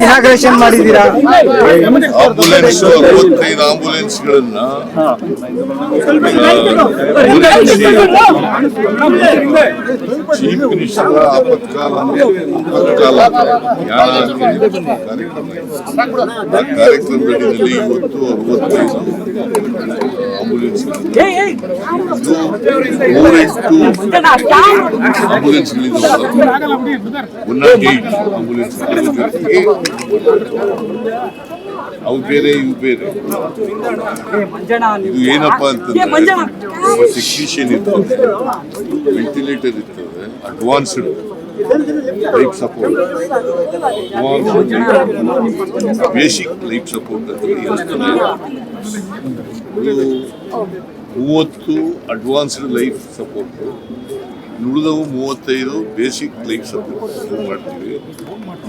Inauguration ಮಾಡಿದೀರಾ ambulance ಅರವತ್ತೈದು ಆಂಬುಲೆನ್ಸ್ಗಳನ್ನ chief minister ಆಪತ್ಕಾಲ ಆಪತ್ಕಾಲ ಕಾರ್ಯಕ್ರಮ. ಕಾರ್ಯಕ್ರಮದಲ್ಲಿ ಇವತ್ತು ಅರವತ್ತೈದು. ಆಂಬುಲೆನ್ಸ್ ಆಂಬುಲೆನ್ಸ್ ಅವು ಬೇರೆ ಇವು ಬೇರೆ ಇದು ಏನಪ್ಪ ಅಂತಂದ್ರೆ ಟೆಕ್ನಿಷಿಯನ್ ಇರ್ತದೆ ವೆಂಟಿಲೇಟರ್ ಇರ್ತದೆ advanced life support basic life support ಅಂತ ಮೂವತ್ತು ಅಡ್ವಾನ್ಸ್ಡ್ ಲೈಫ್ ಸಪೋರ್ಟು ನುಡಿದವು ಮೂವತ್ತೈದು ಬೇಸಿಕ್ ಲೈಫ್ ಸಪೋರ್ಟ್ ಮಾಡ್ತೀವಿ.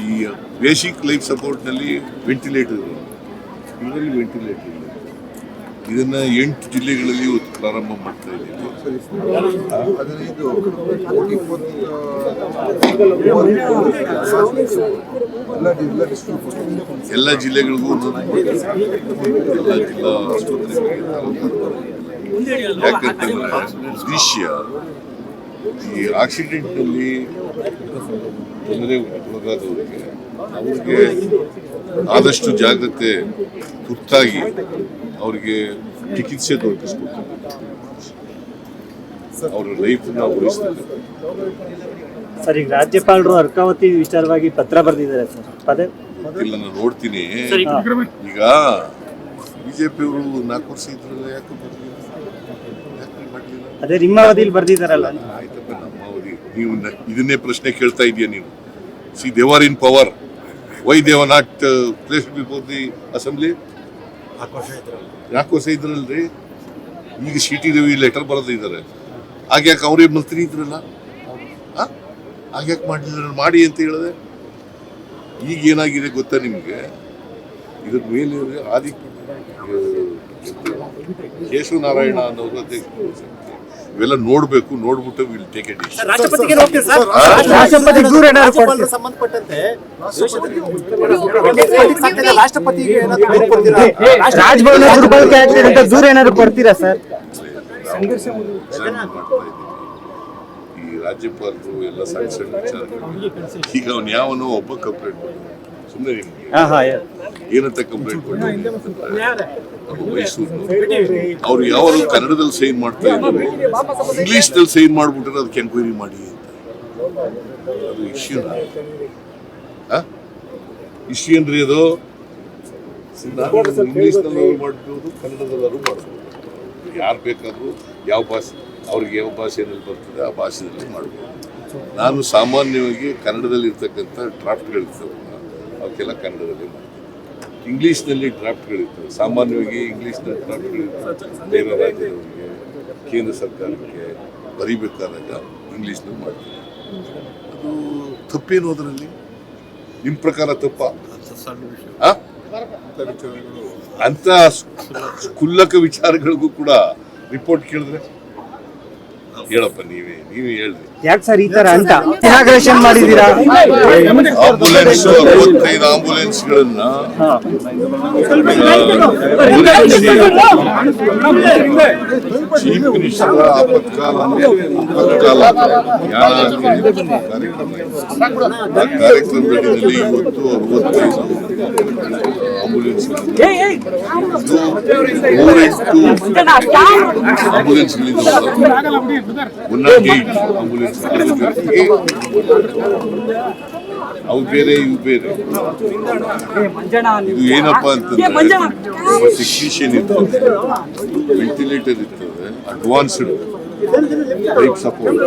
ಈ ಬೇಸಿಕ್ ಲೈಫ್ ಸಪೋರ್ಟ್ನಲ್ಲಿ ವೆಂಟಿಲೇಟರ್ ಇದರಲ್ಲಿ ವೆಂಟಿಲೇಟರ್ ಇದನ್ನ ಎಂಟು ಜಿಲ್ಲೆಗಳಲ್ಲಿ ಇವತ್ತು ಪ್ರಾರಂಭ ಮಾಡ್ತಾ ಇದ್ದೀವಿ. ಎಲ್ಲ ಜಿಲ್ಲೆಗಳಿಗೂ ಎಲ್ಲ ಜಿಲ್ಲಾ ಆಸ್ಪತ್ರೆಗಳಿಗೆ ಯಾಕಂತಂದ್ರೆ ವಿಷಯ ಈ ಆಕ್ಸಿಡೆಂಟ್ನಲ್ಲಿ ತೊಂದರೆ ಒಳಗಾದವರಿಗೆ ಅವರಿಗೆ ಆದಷ್ಟು ಜಾಗ್ರತೆ ತುರ್ತಾಗಿ ಅವ್ರಿಗೆ ಚಿಕಿತ್ಸೆ ದೊರಕಿಸ್ಬೇಕು ಅವರ ಲೈಫನ್ನ ಉಳಿಸ್ತಾರೆ. ಸರ್ ಈಗ ರಾಜ್ಯಪಾಲರು ಅರ್ಕಾವತಿ ವಿಚಾರವಾಗಿ ಪತ್ರ ಬರೆದಿದ್ದಾರೆ ಸರ್. ಪದೇ ಇಲ್ಲ ನಾನು ನೋಡ್ತೀನಿ. ಈಗ ಬಿಜೆಪಿ ಅವರು ನಾಲ್ಕು ವರ್ಷ ಇದ್ರಲ್ಲ ಯಾಕೆ ಬರ್ಲಿಲ್ಲ? ಅದೇ ನಿಮ್ಮ ಅವಧಿಯಲ್ಲಿ ಬರ್ದಿದ್ದಾರಲ್ಲ. ಆಯ್ತಪ್ಪ ನಮ್ಮ ಅವಧಿ. ನೀವು ಇದನ್ನೇ ಪ್ರಶ್ನೆ ಕೇಳ್ತಾ ಇದೀಯ ನೀವು. See they were in power why they not place before the assembly. ವರ್ಷ ಇದ್ರಲ್ರಿ? ಈಗ ಸಿ ಟಿ ರವಿ ಲೆಟರ್ ಬರೆದಿದ್ದಾರೆ ಆಗ್ಯಾಕೆ ಅವರೇ ಮಂತ್ರಿ ಇದ್ರಲ್ಲ? ಆ? ಆಗ್ಯಾಕೆ ಮಾಡಿದ್ರೆ ಮಾಡಿ ಅಂತ ಹೇಳಿದೆ. ಈಗ ಏನಾಗಿದೆ ಗೊತ್ತಾ ನಿಮಗೆ? ಇದ್ರ ಮೇಲೆ ಆದಿ ಕೇಶವನಾರಾಯಣ ಅನ್ನೋರು ಅಧ್ಯಕ್ಷ ಇವೆಲ್ಲ ನೋಡ್ಬೇಕು ನೋಡ್ಬಿಟ್ಟು ವಿಲ್ ಟೇಕ್ ಇಟ್? ಸಂಬಂಧಪಟ್ಟಂತೆ ದೂರು ಕೊಡ್ತೀರಾ? ರಾಜಭವನ ದುರ್ಬಳಕೆ ಆಗ್ತಿದೆ ಅಂತ ದೂರ ಏನಾದ್ರು ಕೊಡ್ತೀರಾ ಸರ್? ಈ ರಾಜ್ಯಪಾಲರು ಎಲ್ಲ ಸಣ್ಣ ಸಣ್ಣ ವಿಚಾರಗಳು. ಈಗ ಅವನು ಯಾವನೋ ಒಬ್ಬ ಕಂಪ್ಲೇಂಟ್ ಸುಮ್ಮನೆ ನಿಮ್ಗೆ ಹಾ ಹಾ ಏನಂತ ಕಂಪ್ಲೇಂಟ್ ಕೊಟ್ಟು ಮೈಸೂರು. ಅವ್ರು ಯಾವಾಗ ಕನ್ನಡದಲ್ಲಿ ಸೈನ್ ಮಾಡ್ತಾ ಇದ್ರು. ಇಂಗ್ಲಿಷ್ನಲ್ಲಿ ಸೈನ್ ಮಾಡ್ಬಿಟ್ರೆ ಅದಕ್ಕೆ ಎನ್ಕ್ವೈರಿ ಮಾಡಿ ಅಂತ. ಅದು ಇಶ್ಯೂ ಇಶ್ಯೂ ಏನ್ರಿ ಅದು. ಇಂಗ್ಲಿಷ್ ನಲ್ಲೂ ಮಾಡ್ಬೋದು ಕನ್ನಡದಲ್ಲೂ ಮಾಡ್ಬೋದು. ಯಾರು ಬೇಕಾದರೂ ಯಾವ ಭಾಷೆ ಅವ್ರಿಗೆ ಯಾವ ಭಾಷೆಯಲ್ಲಿ ಬರ್ತದೆ ಆ ಭಾಷೆಯಲ್ಲಿ ಮಾಡ್ಬೋದು. ನಾನು ಸಾಮಾನ್ಯವಾಗಿ ಕನ್ನಡದಲ್ಲಿ ಇರ್ತಕ್ಕಂಥ ಡ್ರಾಫ್ಟ್ಗಳಿರ್ತವೆ ಅವಕ್ಕೆಲ್ಲ ಕನ್ನಡದಲ್ಲಿ ಮಾಡ್ತೀವಿ. ಇಂಗ್ಲೀಷ್ನಲ್ಲಿ ಡ್ರಾಫ್ಟ್ಗಳಿರ್ತವೆ ಸಾಮಾನ್ಯವಾಗಿ ಇಂಗ್ಲೀಷ್ನ ಡ್ರಾಫ್ಟ್ಗಳಿರ್ತವೆ ಬೇರೆ ರಾಜ್ಯದವರಿಗೆ, ಕೇಂದ್ರ ಸರ್ಕಾರಕ್ಕೆ ಬರೀಬೇಕಾದಾಗ ಇಂಗ್ಲೀಷ್ನಲ್ಲಿ ಮಾಡ್ತೀವಿ. ಅದು ತಪ್ಪೇನು ಅದರಲ್ಲಿ? ನಿಮ್ಮ ಪ್ರಕಾರ ತಪ್ಪ? ಅಂತ ಕುಲ್ಲಕ ವಿಚಾರಗಳಿಗೂ ಕೂಡ ರಿಪೋರ್ಟ್ ಕೇಳಿದ್ರೆ? ಹೇಳಪ್ಪ ನೀವೇ ನೀವೇ ಹೇಳ್ರಿ ಯಾಕೆ ಸರ್ ಈ ತರ ಅಂತ ಇನಾಗ್ರೇಷನ್ ಮಾಡಿದೀರಾ ಆಂಬುಲೆನ್ಸ್ ಅರವತ್ತೈದು ಆಂಬುಲೆನ್ಸ್ಗಳನ್ನ ಚೀಫ್ ಮಿನಿಸ್ಟರ್ ಆಪತ್ಕಾಲ ಕಾರ್ಯಕ್ರಮ ಕಾರ್ಯಕ್ರಮದಲ್ಲಿ ಇವತ್ತು ಅರವತ್ತೈದು ಆಂಬುಲೆನ್ಸ್ ಅವು ಬೇರೆ ಇವು ಬೇರೆ. ಇದು ಏನಪ್ಪಾ ಅಂತಂದ್ರೆ ಟೆಕ್ನಿಷಿಯನ್ ಇರ್ತದೆ. ವೆಂಟಿಲೇಟರ್ ಇರ್ತದೆ advanced life support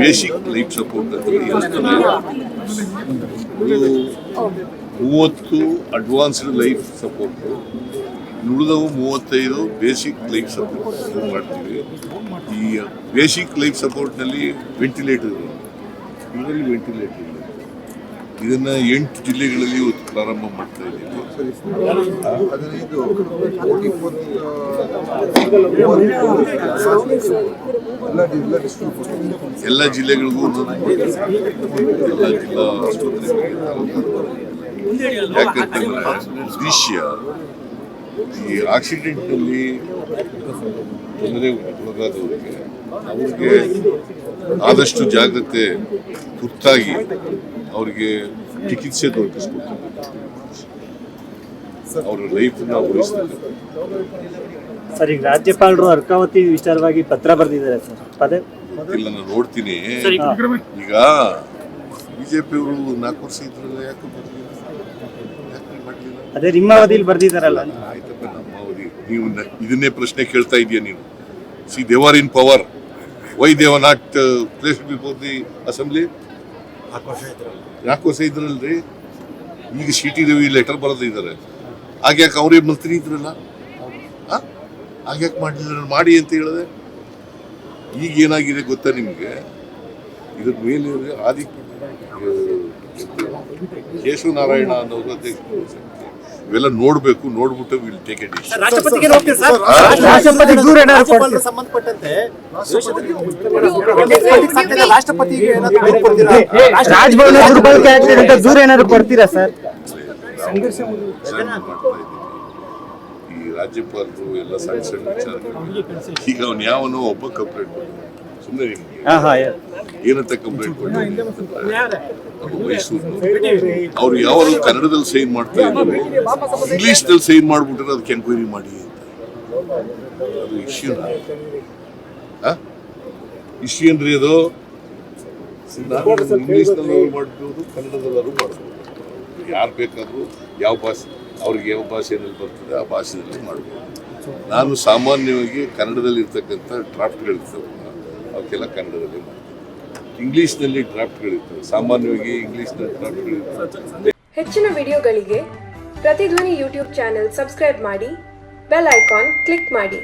basic life support ಅಂತ ಮೂವತ್ತು ಅಡ್ವಾನ್ಸ್ಡ್ ಲೈಫ್ ಸಪೋರ್ಟ್ ನುಡಿದವು ಮೂವತ್ತೈದು ಬೇಸಿಕ್ ಲೈಫ್ ಸಪೋರ್ಟ್ ಮಾಡ್ತೀವಿ. ಈ ಬೇಸಿಕ್ ಲೈಫ್ ಸಪೋರ್ಟ್ನಲ್ಲಿ ವೆಂಟಿಲೇಟರ್ ಇದರಲ್ಲಿ ವೆಂಟಿಲೇಟರ್ ಇದನ್ನ ಎಂಟು ಜಿಲ್ಲೆಗಳಲ್ಲಿ ಪ್ರಾರಂಭ ಮಾಡ್ತಾ ಇದ್ದೀವಿ ಎಲ್ಲ ಜಿಲ್ಲೆಗಳಿಗೂ. ಎಲ್ಲ ಜಿಲ್ಲಾ ಆಸ್ಪತ್ರೆಗಳಿಗೆ ಯಾಕಂತಂದ್ರೆ ದೃಶ್ಯ ಈ ಆಕ್ಸಿಡೆಂಟ್ನಲ್ಲಿ ತೊಂದರೆ ಒಳಗಾದವರಿಗೆ ಅವರಿಗೆ ಆದಷ್ಟು ಜಾಗ್ರತೆ ತುರ್ತಾಗಿ ಅವರಿಗೆ ಚಿಕಿತ್ಸೆ ದೊರಕಿಸ್ಬೇಕು ಅವರ ಲೈಫನ್ನ ಉಳಿಸ್ತಾರೆ. ಸರ್ ಈಗ ರಾಜ್ಯಪಾಲರು ಅರ್ಕಾವತಿ ವಿಚಾರವಾಗಿ ಪತ್ರ ಬರೆದಿದ್ದಾರೆ ಸರ್. ಪದೇ ಇಲ್ಲ ನಾನು ನೋಡ್ತೀನಿ. ಈಗ ಬಿಜೆಪಿ ಅವರು ನಾಲ್ಕು ವರ್ಷ ಇದ್ರಲ್ಲ ಯಾಕೆ ಬರ್ಲಿಲ್ಲ? ಅದೇ ನಿಮ್ಮ ಅವಧಿಯಲ್ಲಿ ಬರೆದಿದ್ದಾರಲ್ಲ. ಆಯ್ತಪ್ಪ ನಮ್ಮ ಅವಧಿ. ನೀವು ನ- ಇದನ್ನೇ ಪ್ರಶ್ನೆ ಕೇಳ್ತಾ ಇದೀಯ ನೀನು see they were in power why they not place before the assembly? ನಾಲ್ಕು ವರ್ಷ ಇದ್ರಲ್ರಿ? ಈಗ ಸಿ ಟಿ ರವಿ ಲೆಟರ್ ಬರೆದಿದ್ದಾರೆ ಆಗ್ಯಾಕೆ ಅವರೇ ಮಂತ್ರಿ ಇದ್ರಲ್ಲ? ಆಗ್ಯಾಕೆ ಮಾಡಲಿಲ್ಲ ಮಾಡಿ ಅಂತ ಹೇಳಿದೆ. ಈಗ ಏನಾಗಿದೆ ಗೊತ್ತಾ ನಿಮಗೆ? ಇದ್ರ ಮೇಲೆ ಆದಿ ಕೇಶವನಾರಾಯಣ ಅನ್ನೋರು ಅಧ್ಯಕ್ಷ ಇವೆಲ್ಲ ನೋಡ್ಬೇಕು ನೋಡ್ಬಿಟ್ಟು ವಿಲ್ ಟೇಕ್ ಇಟ್? ಸಂಬಂಧಪಟ್ಟಂತೆ ಈ ರಾಜ್ಯಪಾಲರು ಎಲ್ಲ ಸಣ್ಣ ಸಣ್ಣ ವಿಚಾರಗಳು. ಈಗ ಅವ್ನು ಯಾವನೋ ಒಬ್ಬ ಕಂಪ್ಲೇಂಟ್ ಸುಮ್ಮನೆ ನಿಮ್ಗೆ ಹಾ ಹಾ ಏನಂತ ಕಂಪ್ಲೇಂಟ್ ಮೈಸೂರು ಅವ್ರು ಯಾವಾಗ ಕನ್ನಡದಲ್ಲಿ ಸೈನ್ ಮಾಡ್ತಾ ಇದ್ರು. ಇಂಗ್ಲಿಷ್ನಲ್ಲಿ ಸೈನ್ ಮಾಡ್ಬಿಟ್ರೆ ಅದಕ್ಕೆ ಎನ್ಕ್ವೈರಿ ಮಾಡಿ ಅಂತ. ಅದು ಇಶ್ಯೂ ಇಶ್ಯೂ ಏನ್ರಿ ಅದು. ಇಂಗ್ಲಿಷ್ನಲ್ಲೂ ಮಾಡ್ಬೋದು ಕನ್ನಡದಲ್ಲೂ ಮಾಡ್ಬೋದು. ಯಾರು ಬೇಕಾದರೂ ಯಾವ ಭಾಷೆ ಅವ್ರಿಗೆ ಯಾವ ಭಾಷೆಯಲ್ಲಿ ಬರ್ತದೆ ಆ ಭಾಷೆಯಲ್ಲಿ ಮಾಡ್ಬೋದು. ನಾನು ಸಾಮಾನ್ಯವಾಗಿ ಕನ್ನಡದಲ್ಲಿ ಇರ್ತಕ್ಕಂಥ ಡ್ರಾಫ್ಟ್ಗಳಿರ್ತವಲ್ಲ ಅವಕ್ಕೆಲ್ಲ ಕನ್ನಡದಲ್ಲಿ ಮಾಡ್ತೀವಿ ಇಂಗ್ಲೀಷ್ನಲ್ಲಿ ಡ್ರಾಫ್ಟ್ಗಳಿರ್ತವೆ ಸಾಮಾನ್ಯವಾಗಿ ಇಂಗ್ಲೀಷ್ನ ಡ್ರಾಫ್ಟ್ಗಳಿರ್ತವೆ ಹೆಚ್ಚಿನ ವಿಡಿಯೋಗಳಿಗೆ ಪ್ರತಿಧ್ವನಿ ಯೂಟ್ಯೂಬ್ ಚಾನೆಲ್ ಸಬ್ಸ್ಕ್ರೈಬ್ ಮಾಡಿ, ಬೆಲ್ ಐಕಾನ್ ಕ್ಲಿಕ್ ಮಾಡಿ.